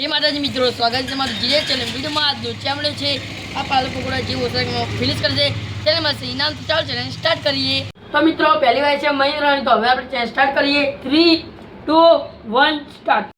જય માતાજી મિત્રો, સ્વાગત છે તમારું જીરે ચેનલ વિડીયોમાં. આજનો ચામડો છે, આ પાલક પકોડા જે ઓસરમાં ફિનિશ કરશે. તેને મળશે ઇનામ તો ચાલો ચેનલ સ્ટાર્ટ કરીએ. તો મિત્રો, પહેલી વાર છે મહિન્દ્રાની તો હવે આપણે ચેનલ સ્ટાર્ટ કરીએ. Three two one start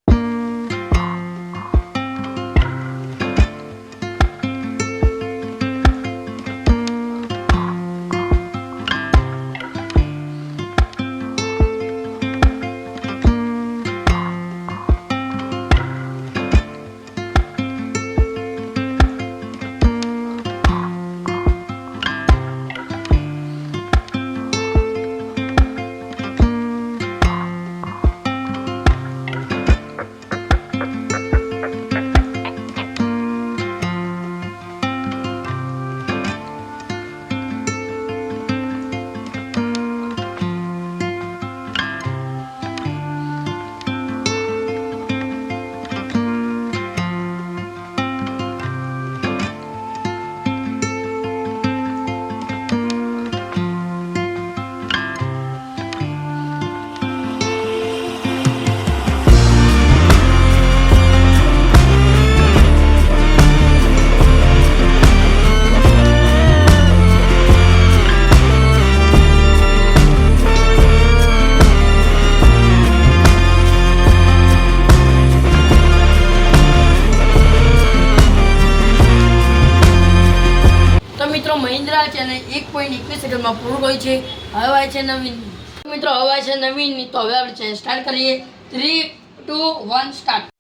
Mahindra છે અને એક પોઈન્ટ એકવીસ સેકન્ડમાં પૂરું ગયું છે. હવે આવે છે નવીન. મિત્રો, હવે છે નવીન, તો હવે આપણે ચેન સ્ટાર્ટ કરીએ. Three two one start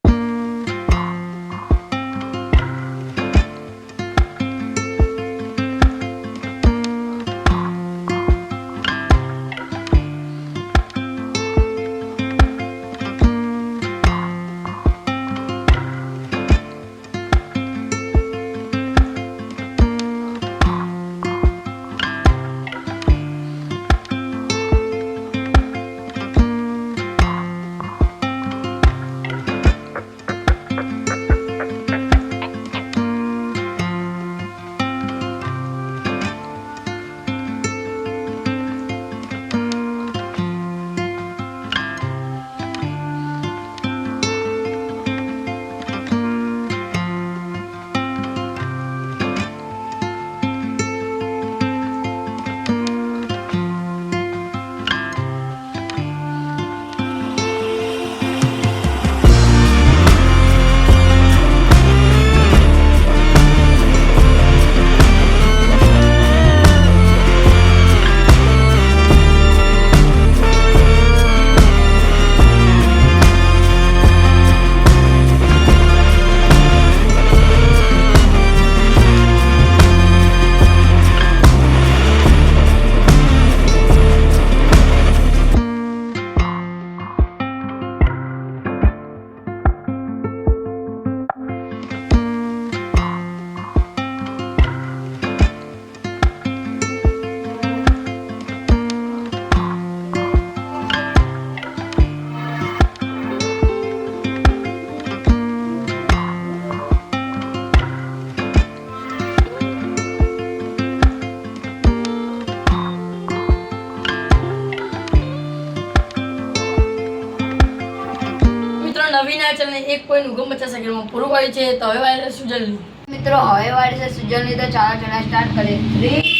Naveen આ ચેનલ એક પોઈન્ટ ઓગણપચાસ સેકન્ડમાં પૂરું હોય છે તો હવે આવે સુજલની મિત્રો, હવે વાળે છે સુજલની તો ચાલો ચેનલ સ્ટાર્ટ કરીએ. થ્રી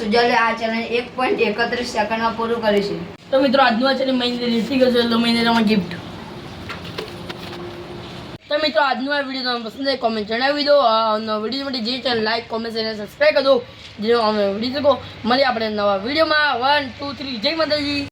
સુજલે આ ચેલેન્જ એક પોઈન્ટ એકત્રીસ સેકન્ડમાં પૂરું કરીશું તો મિત્રો, આજનું આ ચેલેન્જ મહિને જીતી ગયો છે તો મહિનામાં ગિફ્ટ તો મિત્રો, આજનો આ વીડિયો તમને પસંદ આવે કોમેન્ટ જણાવી દો. વીડિયો માટે જે ચેનલ લાઈક કોમેન્ટ અને સબસ્ક્રાઈબ કરો. જે અમે વીડિયો શકો મળી આપણે નવા વિડીયોમાં વન ટુ થ્રી જય માતાજી.